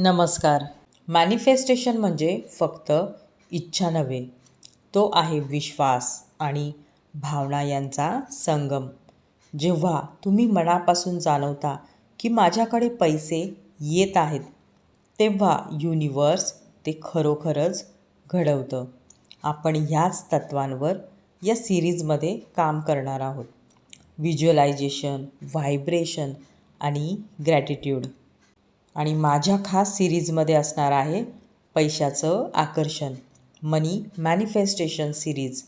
नमस्कार. मॅनिफेस्टेशन म्हणजे फक्त इच्छा नव्हे तो आहे विश्वास आणि भावना यांचा संगम. जेव्हा तुम्ही मनापासून जाणवता की माझ्याकडे पैसे येत आहेत तेव्हा युनिवर्स ते खरोखरच घडवतं. आपण ह्याच तत्वांवर या सिरीजमध्ये काम करणार आहोत. व्हिज्युअलायझेशन व्हायब्रेशन आणि ग्रॅटिट्यूड आणि माझ्या खास सिरीजमध्ये असणार आहे पैशाचं आकर्षण मनी मॅनिफेस्टेशन सिरीज.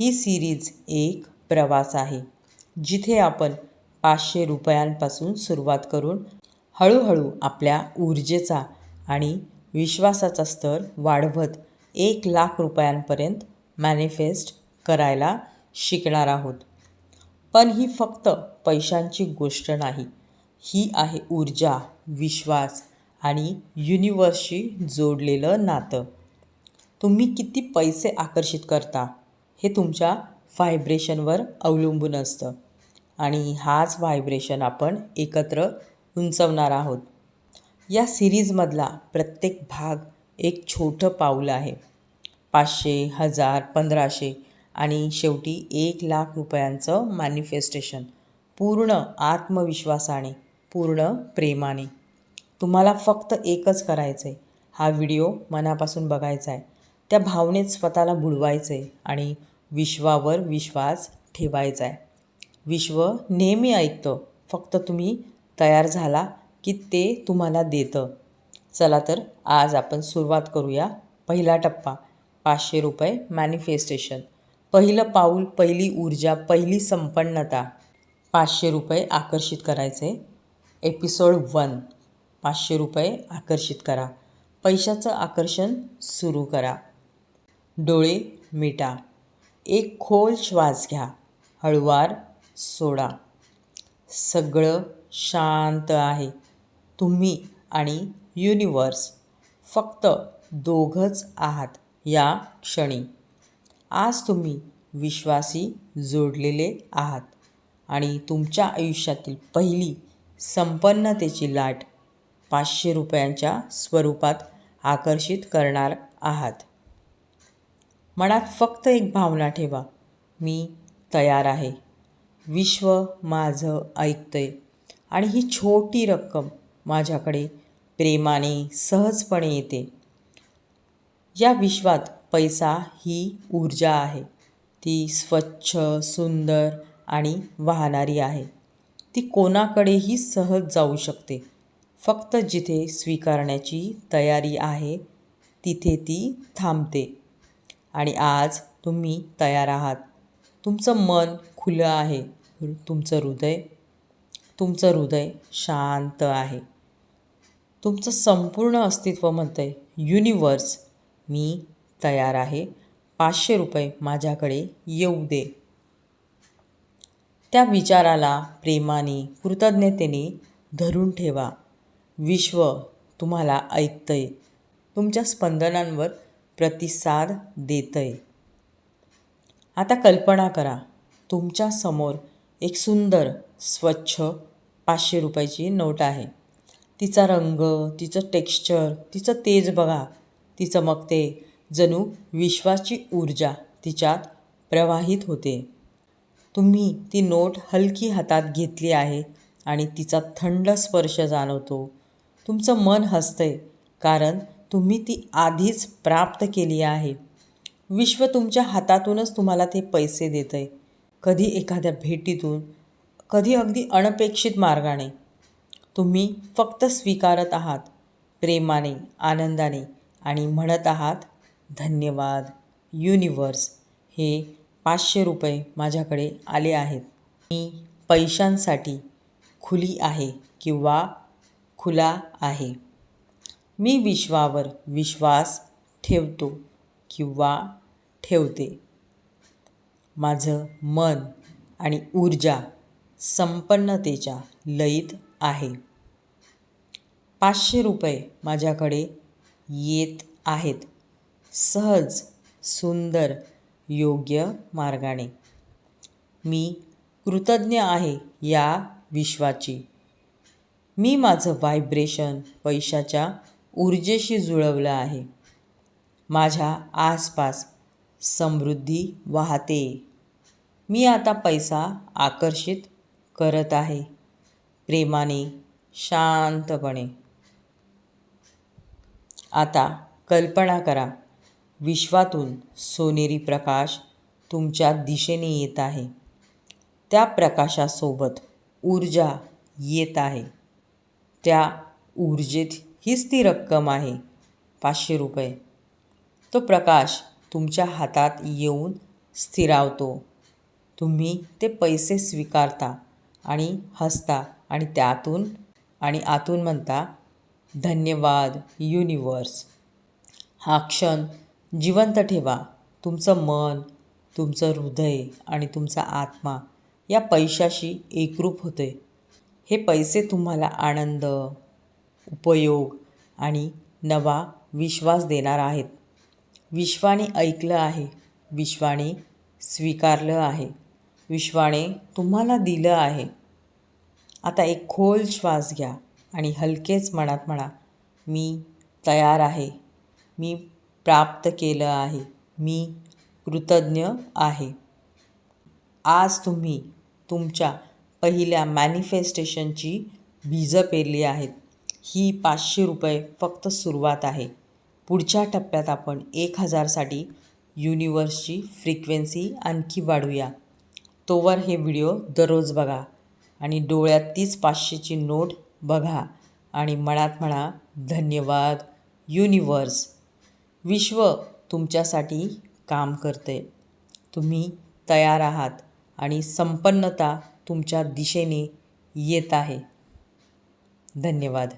ही सिरीज एक प्रवास आहे जिथे आपण पाचशे रुपयांपासून सुरुवात करून हळूहळू आपल्या ऊर्जेचा आणि विश्वासाचा स्तर वाढवत एक लाख रुपयांपर्यंत मॅनिफेस्ट करायला शिकणार आहोत. पण ही फक्त पैशांची गोष्ट नाही ही आहे ऊर्जा विश्वास आणि युनिवर्सशी जोडलेलं नातं. तुम्ही किती पैसे आकर्षित करता हे तुमच्या व्हायब्रेशनवर अवलंबून असतं. आणि हाच व्हायब्रेशन आपण एकत्र उंचवणार आहोत. या सिरीजमधला प्रत्येक भाग एक छोटं पाऊल आहे. पाचशे हजार पंधराशे आणि शेवटी एक लाख रुपयांचं मॅनिफेस्टेशन पूर्ण आत्मविश्वासाने पूर्ण प्रेमाने. तुम्हाला फक्त एकच करायचं आहे हा व्हिडिओ मनापासून बघायचा आहे त्या भावनेत स्वतःला बुडवायचं आहे आणि विश्वावर विश्वास ठेवायचा आहे विश्व नेहमी ऐकतं फक्त तुम्ही तयार झाला की ते तुम्हाला देतं. चला तर आज आपण सुरुवात करूया पहिला टप्पा पाचशे रुपये मॅनिफेस्टेशन पहिलं पाऊल पहिली ऊर्जा पहिली संपन्नता. पाचशे रुपये आकर्षित करायचे एपिसोड वन. पाचशे रुपये आकर्षित करा. पैशाचं आकर्षण सुरू करा. डोळे मिटा. एक खोल श्वास घ्या. हळुवार सोडा. सगळं शांत आहे. तुम्ही आणि युनिवर्स फक्त दोघंच आहात या क्षणी. आज तुम्ही विश्वासी जोडलेले आहात आणि तुमच्या आयुष्यातील पहिली संपन्नतेची लाट पाचशे रुपयांच्या स्वरूपात आकर्षित करणार आहात. मनात फक्त एक भावना ठेवा मी तयार आहे. विश्व माझं ऐकतंय आणि ही छोटी रक्कम माझ्याकडे प्रेमाने सहजपणे येते. या विश्वात पैसा ही ऊर्जा आहे. ती स्वच्छ सुंदर आणि वाहणारी आहे. ती कोणाकडेही सहज जाऊ शकते. फक्त जिथे स्वीकारण्याची तयारी आहे तिथे ती थांबते. आणि आज तुम्ही तयार आहात. तुमचं मन खुलं आहे. तुमचं हृदय तुमचं हृदय शांत आहे. तुमचं संपूर्ण अस्तित्व म्हणतं आहे युनिवर्स मी तयार आहे. पाचशे रुपये माझ्याकडे येऊ दे. त्या विचाराला प्रेमाने कृतज्ञतेने धरून ठेवा. विश्व तुम्हाला ऐकतंय. तुमच्या स्पंदनांवर प्रतिसाद देतंय. आता कल्पना करा तुमच्यासमोर एक सुंदर स्वच्छ पाचशे रुपयाची नोट आहे. तिचा रंग तिचं टेक्स्चर तिचं तेज बघा. ती चमकते जणू विश्वाची ऊर्जा तिच्यात प्रवाहित होते. तुम्ही ती नोट हलकी हातात घेतली आहे आणि तिचा थंड स्पर्श जाणवतो. तुमचं मन हसतंय कारण तुम्ही ती आधीच प्राप्त केली आहे. विश्व तुमच्या हातातूनच तुम्हाला ते पैसे देतं आहे कधी एखाद्या भेटीतून कधी अगदी अनपेक्षित मार्गाने. तुम्ही फक्त स्वीकारत आहात प्रेमाने आनंदाने आणि म्हणत आहात धन्यवाद युनिवर्स हे पाचशे रुपये माझ्याकडे आले आहेत. मी पैशांसाठी खुली आहे किंवा खुला आहे. मी विश्वावर विश्वास ठेवतो किंवा ठेवते. माझं मन आणि ऊर्जा संपन्नतेच्या लयीत आहे. पाचशे रुपये माझ्याकडे येत आहेत. सहज सुंदर योग्य मार्गाने. मी कृतज्ञ आहे या विश्वाची. मी माझं व्हायब्रेशन पैशाच्या ऊर्जेशी जुळवलं आहे. माझ्या आसपास समृद्धी वाहते. मी आता पैसा आकर्षित करत आहे. प्रेमाने शांतपणे. आता कल्पना करा. विश्वातून सोनेरी प्रकाश तुमच्या दिशेने येत आहे. त्या प्रकाशासोबत ऊर्जा येत आहे. त्या ऊर्जेत हीच ती रक्कम आहे. पाचशे रुपये. तो प्रकाश तुमच्या हातात येऊन स्थिरावतो. तुम्ही ते पैसे स्वीकारता आणि हसता आणि त्यातून आणि आतून म्हणता धन्यवाद युनिवर्स हा क्षण जिवंत ठेवा. तुमचं मन तुमचं हृदय आणि तुमचा आत्मा या पैशाशी एकरूप होते. हे पैसे तुम्हाला आनंद उपयोग आणि नवा विश्वास देणार आहेत. विश्वाने ऐकलं आहे विश्वाने स्वीकारलं आहे विश्वाने तुम्हाला दिलं आहे. आता एक खोल श्वास घ्या आणि हलकेच मनात म्हणा मी तयार आहे. मी प्राप्त केलं आहे. मी कृतज्ञ आहे. आज तुम्ही तुमच्या पहिल्या मॅनिफेस्टेशनची बीजं पेरली आहेत. ही पाचशे रुपये फक्त सुरुवात आहे. पुढच्या टप्प्यात आपण एक हजारसाठी युनिवर्सची फ्रिक्वेन्सी आणखी वाढवूया तोवर हे व्हिडिओ दररोज बघा आणि डोळ्यात तीच पाचशेची नोट बघा आणि मनात म्हणा धन्यवाद युनिवर्स विश्व तुमच्यासाठी काम करते. तुम्ही तयार आहात आणि संपन्नता तुमच्या दिशेने येत आहे. धन्यवाद.